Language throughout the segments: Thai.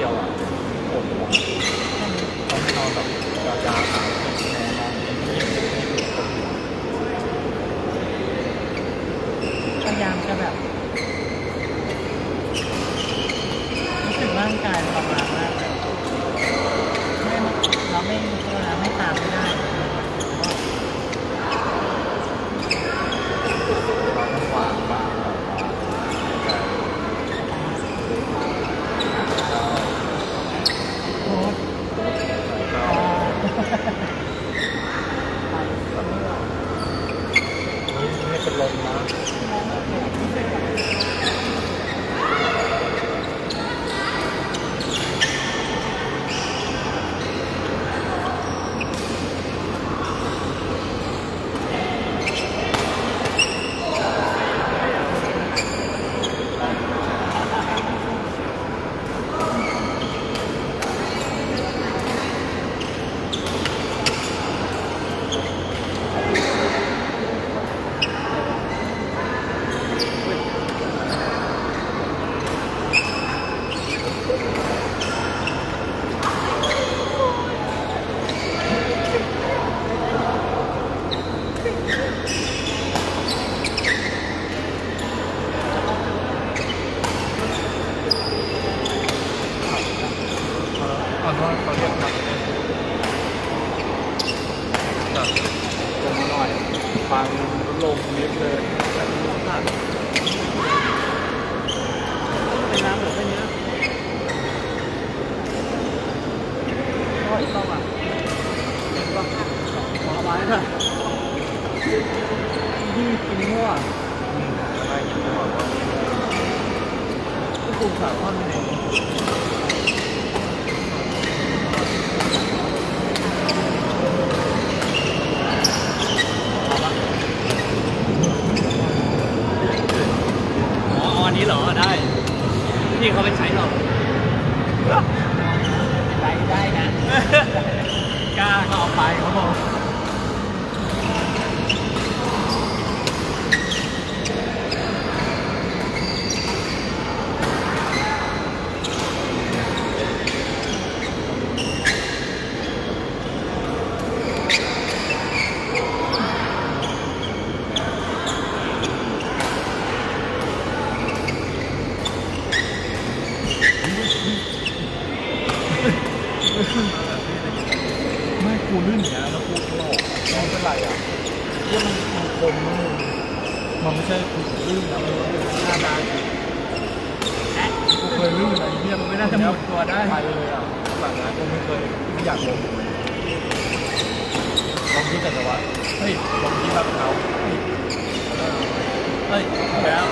要啊。 ครับผม ใช่กูลื่นแล้วหน้าตากูเคยลื่นอะไรเนี่ยมันไม่น่าจะหมดตัวได้ไปเลยอะหลังนั้นกูไม่เคยไม่อยากลงลองที่แต่ละวันเฮ้ยลองที่รับเขาเฮ้ยแล้ว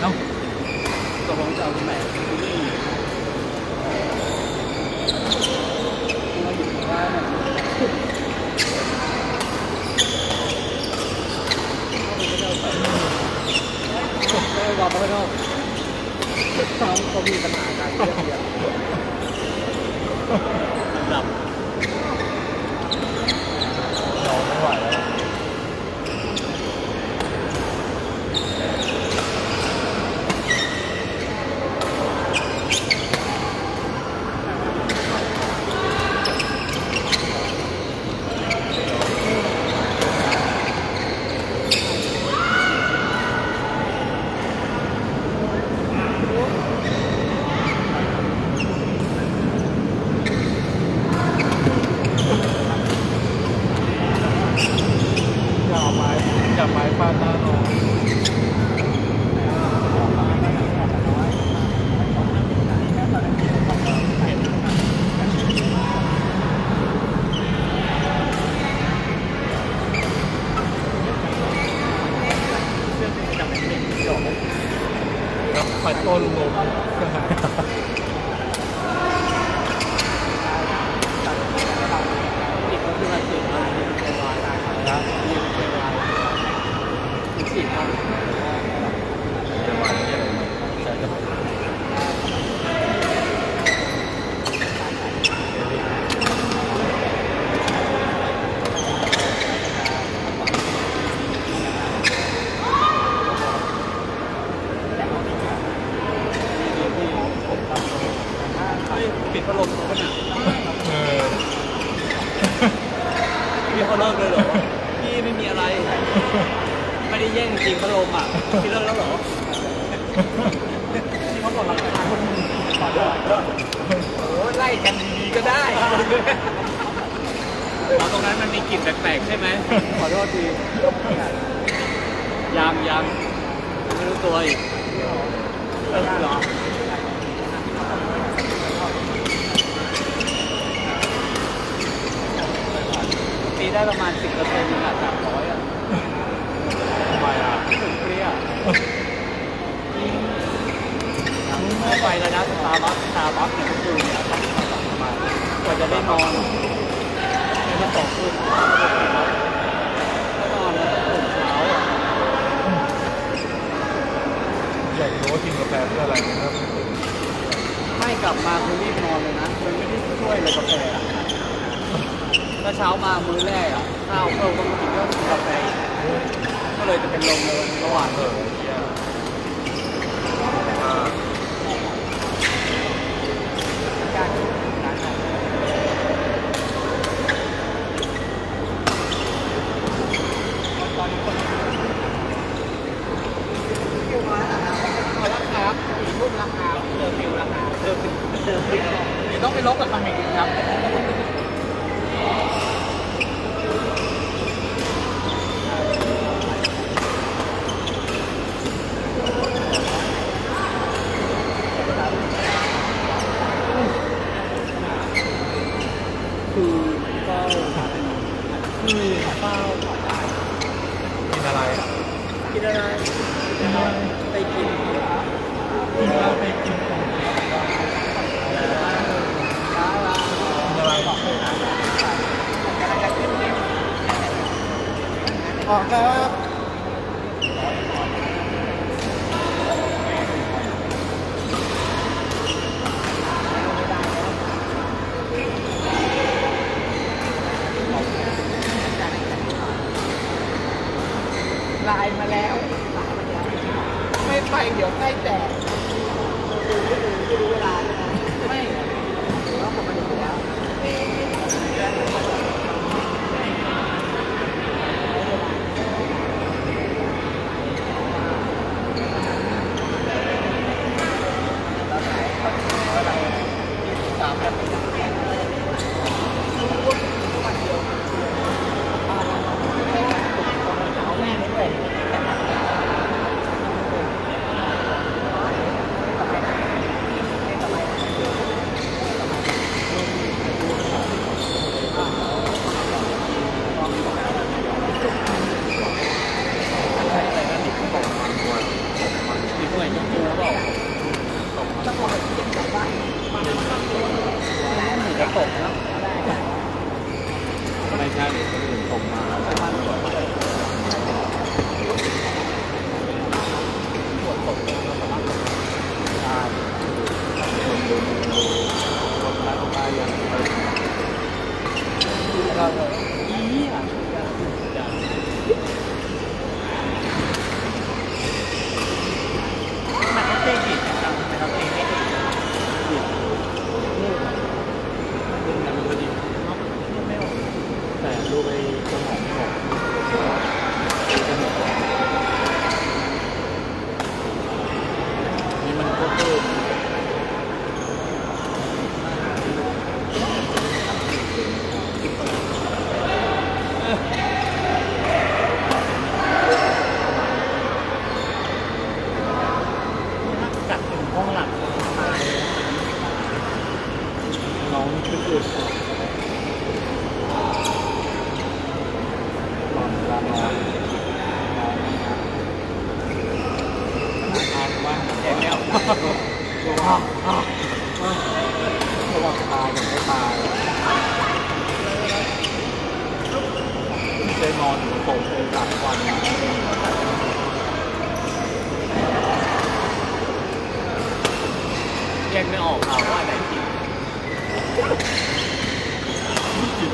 เอ้าตกลงจะเอาที่ไหน ต่อไปนอกเขาเขามีปัญหาการเรียกเยอะ ไม่ได้แย่งจริงพัดลมอะพี่เลิกแล้วเหรอที่เขาบอกราคาคนหนึ่งขอโทษโอ้ไล่กันดีๆก็ได้อ๋อตรงนั้นมันมีกลิ่นแปลกๆใช่ไหมขอโทษทียังยังไม่รู้ตัวอีกเออเหรอตีได้ประมาณ 10%เปอร์เซ็นต์นึงอะสามร้อย ไมอะถึงเปรี้ยไม่ไปแล้วนะสตาร์บัคสตาร์บัคเนี่ยก็คือเนี่ยต้องสั่งมากว่าจะได้นอนไม่ได้ตกขึ้นก็นอนแล้วก็ตื่นเช้าอะอยากรู้ว่ากินกาแฟเพื่ออะไรนะครับไม่กลับมาคือรีบนอนเลยนะมันไม่ได้ช่วยเลยกาแฟอะถ้าเช้ามามื้อแรกอะข้าวเพิ่มก็มากินก็กินกาแฟอี ก็เลยจะเป็นลมเลยเมื่อวานเอออเยี่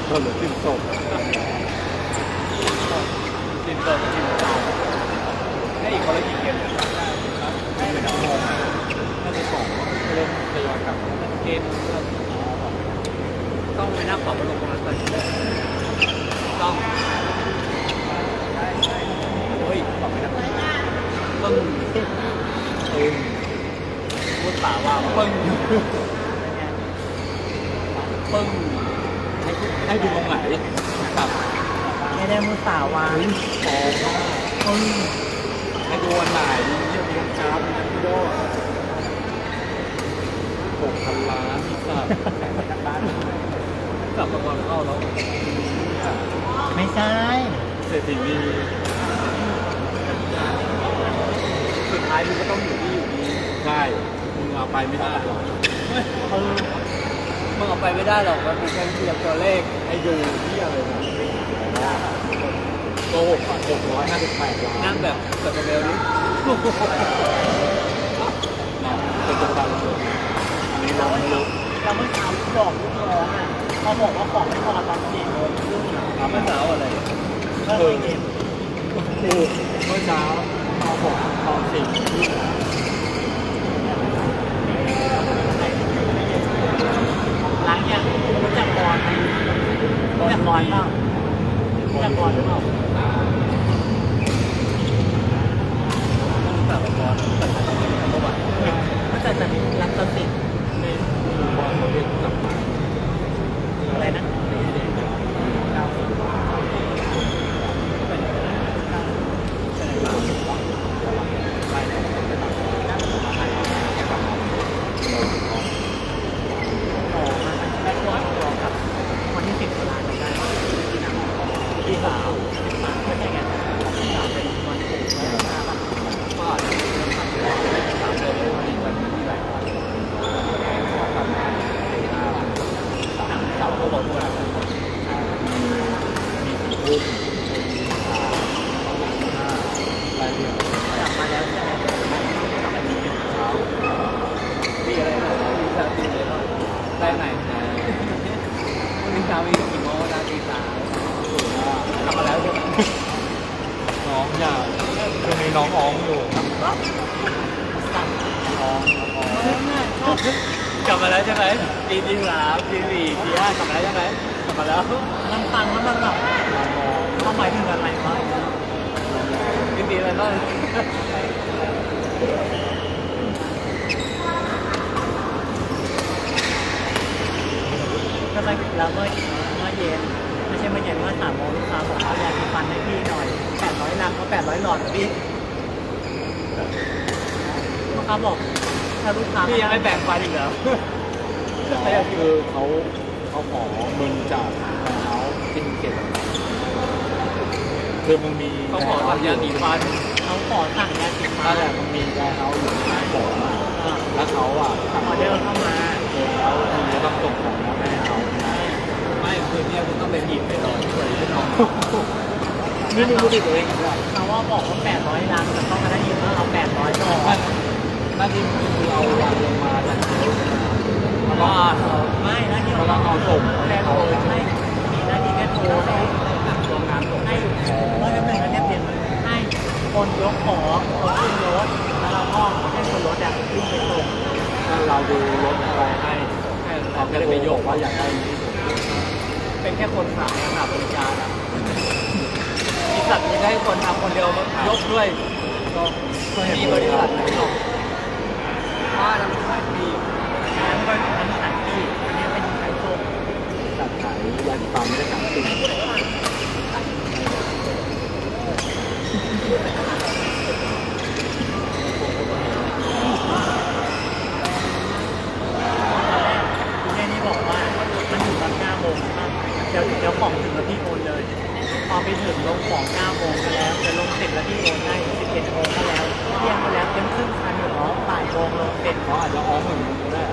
กินคนหรือกินศพกินศพกินตายให้อีกคนละกี่เกมเนี่ยให้เป็นชั่วโมงน่าจะสองเริ่มทยอยกลับเกมต้องไปนั่งปรับอารมณ์ตรงนั้นก่อนต้องโอ้ยปรับไปนั่งปึ้งปึ้งพูดป่าว่าปึ้งปึ้ง ให้ดูตรงไหนครับไม่ได้มือสาวางฟองมากปึ้งให้ดูวันไหนเยี่ยมยังจ้าบยังพี่โดหกพันล้านสัตว์กลับมาก่อนเข้าแล้วไม่ใช่เศรษฐีนีสุดท้ายมันก็ต้องอยู่ที่อยู่ดีใช่มึงเอาไปไม่ได้หรอกเออ มึงเอาไปไม่ได้หรอกมันเป็นแค่เพียงตัวเลขให้ดูที่อะไรนะโกหกหกร้อยห้าสิบแปดล้านนั่งแบบเปิดกระเบลนี้เป็นตัวตาเลยอันนี้ลองไม่รู้แล้วเมื่อเช้าบอกลูกน้องอะเขาบอกว่าของไม่พอตอนสี่โมงครึ่งอะถามเมื่อเช้าอะไรก็เลยเย็นถูกเมื่อเช้ามาหกตอนสี่ที่ล้างยัง รู้จักบอลไหมรู้จักบอลเปล่ารู้จักบอลหรือเปล่าแบบก่อนประวัติก็จะจะมีรักตัดสินนี่คือบอลเขาเรียกกลับมา อะไรนะต่อมาแล้วก็รอกับวันที่สิบตุลาคมได้ที่หนังที่สาวสิบสามก็ใช่ไงสิบสามเป็นวันปู่แล้วก็ ก็อาจจะเป็นทางที่ได้ตามเดิมเลยที่มันมีหลายวันสาวเขาบอกว่า มีสี่ทุ่มมีสามห้ารายเดือน กลับมาแล้วใช่ไหม เช้า มีอะไรนะมีสามตีเลยว่าได้ไหนวันนี้เช้ามีกี่โมงนะตีสามกลับมาแล้วใช่ไหม น้องอยากช่วงนี้น้องอ้องอยู่ สั่ง อ้องอ้อง เรื่องง่ายชอบ กลับมาแล้วใช่ไหมปีที่สามปีสี่ปีห้ากลับมาแล้วใช่ไหมกลับมาแล้ว นั่งฟังแล้วมันแบบความหมายถึงอะไรวะ ปีสี่อะไรบ้าง ก็เลยแล้วเมื่อเมื่อเย็นไม่ใช่เมื่อเย็นเมื่อสามโมงลูกค้าบอกเอายาสีฟันให้พี่หน่อยแปดร้อยลังก็แปดร้อยหลอดนะพี่ลูกค้าบอกถ้าลูกค้าพี่ยังไม่แบ่งฟันอีกเหรอก็คือเขาเขาขอเงินจากเขาที่มึงเก็บคือมึงมีเขาขอสัญญาสีฟันเขาขอสั่งยาสีฟันั่นนแหละมึงมีแกเขาอยู่ในของอ่าแล้วเขาอะออเดอร์เข้ามา แล้วมึงจะต้องส่งของมาให้เขาไม่คืนนี้คุณต้องไปหยิบไปต่อที่บริษัทน้องนี่มึงรู้ดิตัวเองเขาว่าบอกว่าแปดร้อยลังแต่ต้องมาได้ยินว่าเอาแปดร้อถ้าที่คือเอาวันลงมาจากเขาว่าไม่น้าที่เขาเอาส่งแค่โทรให้มีหน้าที่แค่โทรให้โรงงานส่งให้เมื่อแป๊บหนึงนะเนี่ยเปลี่ยนให้คนยกของคนขึ้นรถแล้วเราก็ให้คนรถอะวิ่งไปส่ง ถ้าเราดูรถอะไรให้เราไม่จะได้ไปโยกว่าอยากได้นี้เป็นแค่คนขายนะครับบริการอะมีสัตว์มีให้คนทำคนเดียวยกด้วยก็มีบริษัทไหนหรอกว่าทำขายดีงานก็อันนี้ขายที่อันนี้เป็นขายส่งจัดขายยาสีฟันไม่ได้ขายติ่ง คุณแม่นี่บอกว่ามันถึงตอน9โมงใช่ปะ เดี๋ยวเดี๋ยวของถึงแล้วพี่โอนเลย พอไปถึงลงของ9โมงก็แล้วจะลงเสร็จแล้วพี่โอนให้11โมงก็แล้วเที่ยงก็แล้วเต็มครึ่งคันอยู่เนาะบ่ายโมงลงเสร็จเขาอาจจะอ้อมเหมือนมึงก็ได้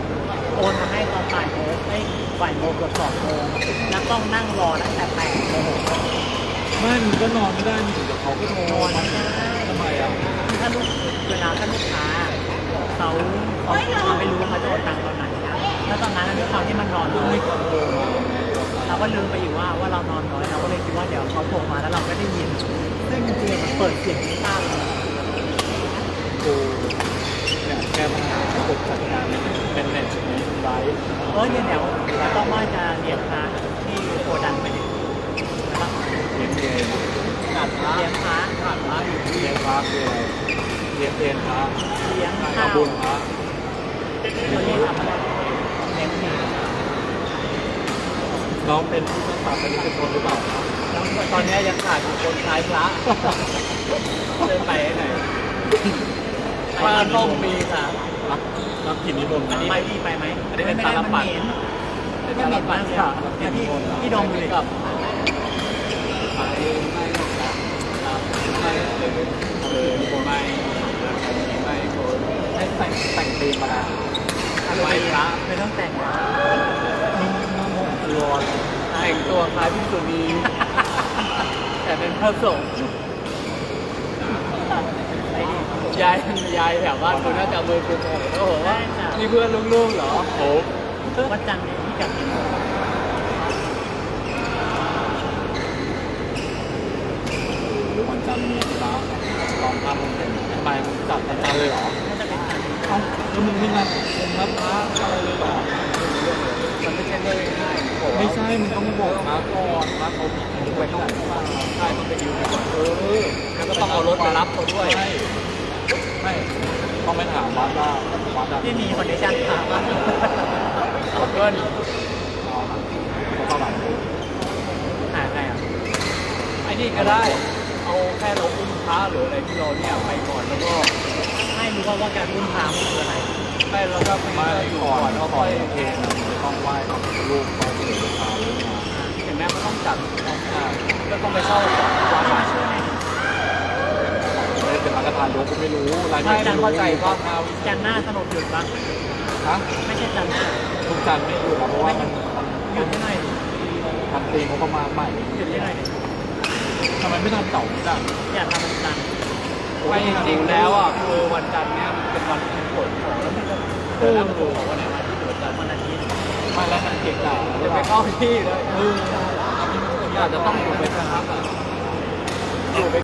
โอนมาให้ตอนบ่ายโมงให้บ่ายโมงเกือบสองโมงแล้วต้องนั่งรอตั้งแต่แปดโมงไม่มึงก็นอนไม่ได้นี่เดี๋ยวเขาก็โทรนอนมาไม่ได้ทำไมอะคือถ้าลูกเวลาถ้าลูกค้าเขาเขาเขาไม่รู้ว่าเขาจะโอนตังค์ตอนไหนนะแล้วตอนนั้นด้วยความที่มันนอนน้อยเขาโทรมา เราก็ลืมไปอยู่ว่าว่าเรานอนน้อยเราก็เลยคิดว่าเดี๋ยวเขาโทรมาแล้วเราไม่ได้ยิน ซึ่งจริงๆมันเปิดเสียงไม่ทราบเลยกูเนี่ยแก้ปัญหาระบบจัดการเป็นเน็ตนี้ร้านเออเนี่ยเดี๋ยวเราต้องว่าจะเลี้ยงพระที่โกดังไปดินะครับ เลี้ยงเอง ขาดพระ เลี้ยงพระ ขาดพระอยู่ที่ เลี้ยงพระคืออะไรเลี้ยงเองพระ เลี้ยง ทำ ข้าว บุญพระ ตัวนี้ทำอะไรเลี้ยงผี น้อง เป็นผู้รักษาเป็นชนหรือเปล่าครับแล้วตอนนี้ยังขาดอยู่คนคล้ายพระเดินไปไหนปลาต้มมีค่ะรับรับกินนิมนต์อันนะนี้ไปพี่ไปไหมอันนี้เป็นไม่ตาได้ลมันปัดเหม็นเป็นไม่ตาเหลม็นปัมาดกเลยค่ะอะเนี่ยพี่พี่ดมดูดิกับไปไม่หรอกครับไม่เลยเลยไม่ไม่คนให้แต่งแต่งตีมมาแล้วอะไรพระไม่ต้องแต่งนะร้อน แต่งตัวคล้ายพิสุนีแต่เป็นพระสงฆ์ไปดิยายยายแถวบ้านคุณน่าจะเอามือกุมอกแล้วบอกว่านี่เพื่อนลูกๆเหรอโอ้วันจันทร์เนี่ยพี่กลับกี่โมงวันจันทร์มีร้านตอนทำมึงเป็นทำไมมึงจัดวันจันทร์เลยเหรอน่าจะเป็นจันทร์เอ้าแล้วมึงไม่นัดมึงนัดพระอะไรเลยเหรอ มันไม่ใช่เรื่องง่ายๆบอกว่าไม่ใช่มึงต้องบอกพระก่อนพระเขามีคิวไว้ต้องใช่ต้องไปดิวก่อนเออแล้วก็ต้องเอารถไปรับเขาด้วยใช่ไม่ต้องไปถามวัดว่าวัดอะพี่มีคอนดิชั่นถามว่าเอาเพื่อนเขาเข้าหลังหาใครอะไอ้นี่ก็ได้ เอาแค่เราอุ้มพระหรืออะไรที่เราเนี่ยไปก่อนแล้วก็ให้รู้ว่าว่าการรุ่นพามันคืออะไรไปแล้วก็ไปไม่อยู่ก่อก่อนนแล้วก่ค่ออนยเพลงนะมึงจะ ต้องไหว้กับลูกเขาถึงจะพาลูกมาถึงแม้มันต้องจัดอ่าก็ต้องไปเช่าก่อนว่าว่ามาช่วยหน่อยดิไม่ได้เป็นรัฐทานยกก็ไม่รู้รายไม่ไม่รู้เข้าใจว่าจันทร์หน้าสนุกหยุดบ้างฮะไม่ใช่จันทร์หน้าทุกจันทร์ไม่อยู่แล้วเพราะว่ามันหยุดให้หน่อยดิทำตีงบประมาณใหม่หยุดให้หน่อยดิทำไมไม่ทำเสาร์นี้ล่ะอยากทำมันจันทร์ไม่จริงๆแล้วอะคือวันจันทร์เนี่ยมันเป็นวันที่ผลของแล้วมันก็เออแล้วมันถูกของวันไหนวัน มาแล้วมันเก็บได้จะไปล่เข้าที่เลยเอออาจจะต้องอยู่ไปสักพักอะอยู่ไป